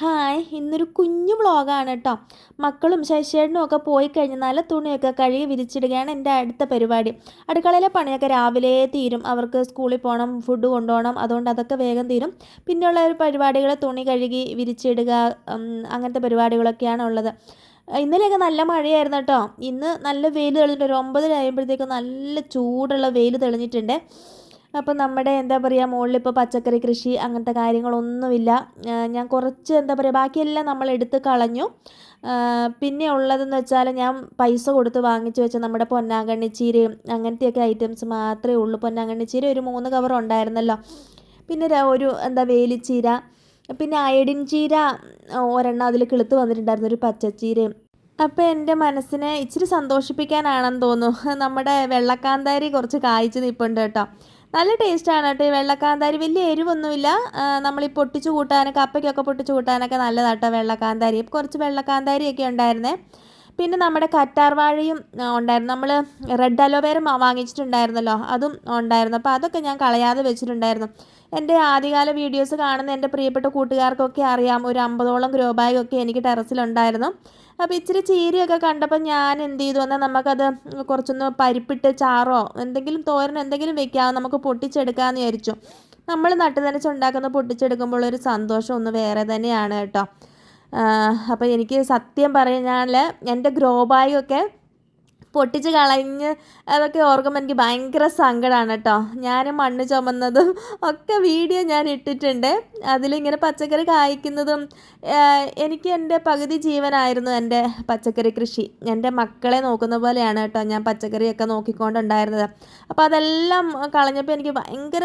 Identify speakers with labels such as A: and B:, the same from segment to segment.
A: Hi ഇന്നൊരു കുഞ്ഞു വ്ളോഗാണ് കേട്ടോ മക്കളും ശശിയേടനും ഒക്കെ പോയി കഴിഞ്ഞാൽ തുണിയൊക്കെ കഴുകി വിരിച്ചിടുകയാണ് എന്റെ അടുത്ത പരിപാടി. അടുക്കളയിലെ പണിയൊക്കെ രാവിലെ തീരും. അവർക്ക് സ്കൂളിൽ പോകണം ഫുഡ് കൊണ്ടുപോകണം അതുകൊണ്ട് അതൊക്കെ വേഗം തീരും. പിന്നെയുള്ള ഒരു പരിപാടികൾ തുണി കഴുകി വിരിച്ചിടുക അങ്ങനത്തെ പരിപാടികളൊക്കെയാണ് ഉള്ളത്. ഇന്നലെയൊക്കെ നല്ല മഴയായിരുന്നു കേട്ടോ ഇന്ന് നല്ല വെയിൽ തെളിഞ്ഞിട്ടുണ്ട്. ഒരു ഒമ്പത് കഴിയുമ്പോഴത്തേക്കും നല്ല ചൂടുള്ള വെയിൽ തെളിഞ്ഞിട്ടുണ്ട്. അപ്പോൾ നമ്മുടെ എന്താ പറയുക മുകളിലിപ്പോൾ പച്ചക്കറി കൃഷി അങ്ങനത്തെ കാര്യങ്ങളൊന്നുമില്ല. ഞാൻ കുറച്ച് എന്താ പറയുക ബാക്കിയെല്ലാം നമ്മൾ എടുത്ത് കളഞ്ഞു. പിന്നെ ഉള്ളതെന്ന് വെച്ചാൽ ഞാൻ പൈസ കൊടുത്ത് വാങ്ങിച്ചു വെച്ച നമ്മുടെ പൊന്നാങ്കണ്ണിച്ചീരയും അങ്ങനത്തെയൊക്കെ ഐറ്റംസ് മാത്രമേ ഉള്ളൂ. പൊന്നാങ്കണ്ണിച്ചീര ഒരു മൂന്ന് കവർ ഉണ്ടായിരുന്നല്ലോ. പിന്നെ ഒരു എന്താ വേലിച്ചീര പിന്നെ അയഡിൻ ചീര ഒരെണ്ണം അതിൽ കിളുത്ത് വന്നിട്ടുണ്ടായിരുന്നു ഒരു പച്ചച്ചീരയും അപ്പോൾ എന്റെ മനസ്സിനെ ഇച്ചിരി സന്തോഷിപ്പിക്കാനാണെന്ന് തോന്നുന്നു. നമ്മുടെ വെള്ളക്കാന്താരി കുറച്ച് കായ്ച്ചു നിൽപ്പുണ്ട് കേട്ടോ. നല്ല ടേസ്റ്റാണ് കേട്ടോ ഈ വെള്ളക്കാന്താരി. വലിയ എരിവൊന്നുമില്ല. നമ്മൾ ഈ പൊട്ടിച്ചു കൂട്ടാനൊക്കെ അപ്പയ്ക്കൊക്കെ പൊട്ടിച്ചു കൂട്ടാനൊക്കെ നല്ലതാട്ടോ വെള്ളക്കാന്താരി. കുറച്ച് വെള്ളക്കാന്താരിയൊക്കെ ഉണ്ടായിരുന്നേ. പിന്നെ നമ്മുടെ കറ്റാർവാഴയും ഉണ്ടായിരുന്നു. നമ്മൾ റെഡ് അലോവേര വാങ്ങിച്ചിട്ടുണ്ടായിരുന്നല്ലോ. അതും ഉണ്ടായിരുന്നു. അപ്പോൾ അതൊക്കെ ഞാൻ കളയാതെ വെച്ചിട്ടുണ്ടായിരുന്നു. എന്റെ ആദ്യകാല വീഡിയോസ് കാണുന്ന എന്റെ പ്രിയപ്പെട്ട കൂട്ടുകാർക്കൊക്കെ അറിയാം. ഒരു അമ്പതോളം ഗ്രോ ബാഗൊക്കെ എനിക്ക് ടെറസിലുണ്ടായിരുന്നു. അപ്പോൾ ഇച്ചിരി ചീരയൊക്കെ കണ്ടപ്പോൾ ഞാൻ എന്ത് ചെയ്തു? എന്നാൽ നമുക്കത് കുറച്ചൊന്ന് പരിപ്പിട്ട് ചാറോ എന്തെങ്കിലും തോരൻ എന്തെങ്കിലും വെക്കാം നമുക്ക് പൊട്ടിച്ചെടുക്കാമെന്ന് വിചാരിച്ചു. നമ്മൾ നട്ടു നനച്ചുണ്ടാക്കുന്ന പൊട്ടിച്ചെടുക്കുമ്പോൾ ഒരു സന്തോഷം ഒന്ന് വേറെ തന്നെയാണ് കേട്ടോ. അപ്പോൾ എനിക്ക് സത്യം പറഞ്ഞാൽ എന്റെ ഗ്രോ ബാഗൊക്കെ പൊട്ടിച്ച് കളഞ്ഞ് അതൊക്കെ ഓർക്കുമ്പോൾ എനിക്ക് ഭയങ്കര സങ്കടമാണ് കേട്ടോ. ഞാൻ മണ്ണ് ചുമന്നതും ഒക്കെ വീഡിയോ ഞാൻ ഇട്ടിട്ടുണ്ട്. അതിലിങ്ങനെ പച്ചക്കറി കായ്ക്കുന്നതും എനിക്ക് എന്റെ പകുതി ജീവനായിരുന്നു എന്റെ പച്ചക്കറി കൃഷി. എന്റെ മക്കളെ നോക്കുന്ന പോലെയാണ് കേട്ടോ ഞാൻ പച്ചക്കറിയൊക്കെ നോക്കിക്കൊണ്ടുണ്ടായിരുന്നത്. അപ്പോൾ അതെല്ലാം കളഞ്ഞപ്പോൾ എനിക്ക് ഭയങ്കര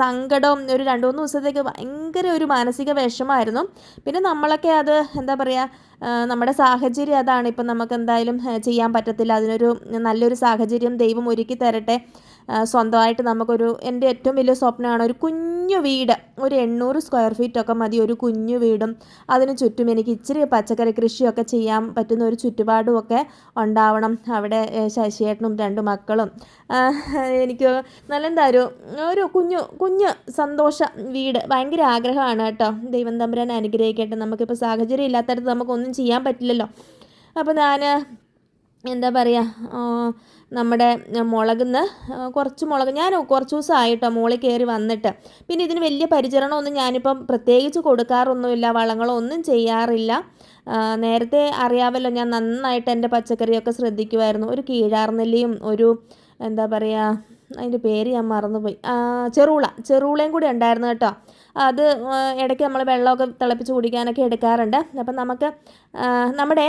A: സങ്കടവും ഒരു രണ്ട് മൂന്ന് ദിവസത്തേക്ക് ഭയങ്കര ഒരു മാനസിക വിഷമമായിരുന്നു പിന്നെ നമ്മളൊക്കെ അത് എന്താ പറയുക നമ്മുടെ സാഹചര്യം അതാണ്. ഇപ്പം നമുക്ക് എന്തായാലും ചെയ്യാൻ പറ്റത്തില്ല. അതിനൊരു നല്ലൊരു സാഹചര്യം ദൈവം ഒരുക്കി തരട്ടെ. സ്വന്തമായിട്ട് നമുക്കൊരു എന്റെ ഏറ്റവും വലിയ സ്വപ്നമാണ് ഒരു കുഞ്ഞു വീട്. ഒരു എണ്ണൂറ് സ്ക്വയർ ഫീറ്റൊക്കെ മതി ഒരു കുഞ്ഞു വീടും. അതിന് ചുറ്റും എനിക്ക് ഇച്ചിരി പച്ചക്കറി കൃഷിയൊക്കെ ചെയ്യാൻ പറ്റുന്ന ഒരു ചുറ്റുപാടും ഒക്കെ ഉണ്ടാവണം. അവിടെ ശശിയേട്ടനും രണ്ട് മക്കളും. എനിക്ക് നല്ല എന്താ ഒരു ഒരു കുഞ്ഞു കുഞ്ഞു സന്തോഷ വീട്. ഭയങ്കര ആഗ്രഹമാണ് കേട്ടോ. ദൈവം തമ്പുരാൻ അനുഗ്രഹിക്കട്ടെ. നമുക്കിപ്പോൾ സാഹചര്യം ഇല്ലാത്തടത്ത് നമുക്കൊന്നും ചെയ്യാൻ പറ്റില്ലല്ലോ. അപ്പോൾ ഞാൻ എന്താ പറയുക നമ്മുടെ മുളകുന്ന് കുറച്ച് മുളക് ഞാൻ കുറച്ച് ദിവസമായിട്ടോ മുകളിൽ കയറി വന്നിട്ട്. പിന്നെ ഇതിന് വലിയ പരിചരണമൊന്നും ഞാനിപ്പം പ്രത്യേകിച്ച് കൊടുക്കാറൊന്നുമില്ല വളങ്ങളോ ഒന്നും ചെയ്യാറില്ല നേരത്തെ അറിയാമല്ലോ ഞാൻ നന്നായിട്ട് എന്റെ പച്ചക്കറിയൊക്കെ ശ്രദ്ധിക്കുമായിരുന്നു ഒരു കീഴാർനെല്ലിയും ഒരു എന്താ പറയുക അതിന്റെ പേര് ഞാൻ മറന്നുപോയി. ചെറുള ചെറുളയും കൂടി ഉണ്ടായിരുന്നു കേട്ടോ. അത് ഇടയ്ക്ക് നമ്മൾ വെള്ളമൊക്കെ തിളപ്പിച്ച് കുടിക്കാനൊക്കെ എടുക്കാറുണ്ട്. അപ്പം നമുക്ക് നമ്മുടെ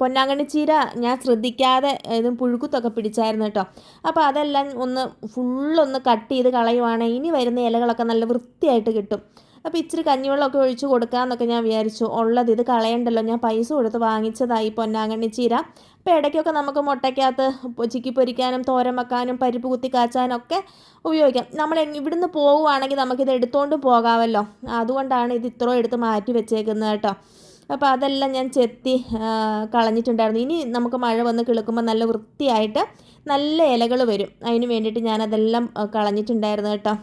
A: പൊന്നാങ്കണ്ണി ചീര ഞാൻ ശ്രദ്ധിക്കാതെ ഇതും പുഴുക്കുത്തൊക്കെ പിടിച്ചായിരുന്നു കേട്ടോ. അപ്പോൾ അതെല്ലാം ഒന്ന് ഫുള്ളൊന്ന് കട്ട് ചെയ്ത് കളയുവാണെങ്കിൽ ഇനി വരുന്ന ഇലകളൊക്കെ നല്ല വൃത്തിയായിട്ട് കിട്ടും. അപ്പോൾ ഇച്ചിരി കഞ്ഞിവെള്ളമൊക്കെ ഒഴിച്ച് കൊടുക്കാമെന്നൊക്കെ ഞാൻ വിചാരിച്ചു. ഉള്ളത് ഇത് കളയണ്ടല്ലോ. ഞാൻ പൈസ കൊടുത്ത് വാങ്ങിച്ചതായി പൊന്നാങ്കണ്ണി ചീര. അപ്പോൾ ഇടയ്ക്കൊക്കെ നമുക്ക് മുട്ടയ്ക്കകത്ത് ചിക്കി പൊരിക്കാനും തോരൻ വെക്കാനും പരിപ്പ് കുത്തി കാച്ചാനും ഒക്കെ ഉപയോഗിക്കാം. നമ്മൾ ഇവിടുന്ന് പോവുകയാണെങ്കിൽ നമുക്കിത് എടുത്തുകൊണ്ട് പോകാമല്ലോ അതുകൊണ്ടാണ് ഇത് ഇത്രയും എടുത്ത് മാറ്റി വെച്ചേക്കുന്നത് കേട്ടോ. അപ്പോൾ അതെല്ലാം ഞാൻ ചെത്തി കളഞ്ഞിട്ടുണ്ടായിരുന്നു. ഇനി നമുക്ക് മഴ വന്ന് കിളുക്കുമ്പോൾ നല്ല വൃത്തിയായിട്ട് നല്ല ഇലകൾ വരും. അതിന് വേണ്ടിയിട്ട് ഞാനതെല്ലാം കളഞ്ഞിട്ടുണ്ടായിരുന്നു കേട്ടോ.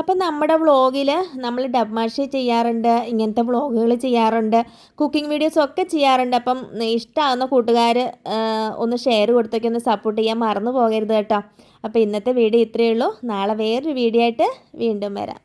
A: അപ്പം നമ്മുടെ വ്ളോഗിൽ നമ്മൾ ഡബ് മാഷി ചെയ്യാറുണ്ട് ഇങ്ങനത്തെ വ്ളോഗുകൾ ചെയ്യാറുണ്ട് കുക്കിംഗ് വീഡിയോസ് ഒക്കെ ചെയ്യാറുണ്ട്. അപ്പം ഇഷ്ടമാകുന്ന കൂട്ടുകാർ ഒന്ന് ഷെയർ കൊടുത്തൊക്കെ ഒന്ന് സപ്പോർട്ട് ചെയ്യാൻ മറന്നു പോകരുത് കേട്ടോ. അപ്പോൾ ഇന്നത്തെ വീഡിയോ ഇത്രയേ ഉള്ളൂ. നാളെ വേറൊരു വീഡിയോ ആയിട്ട് വീണ്ടും വരാം.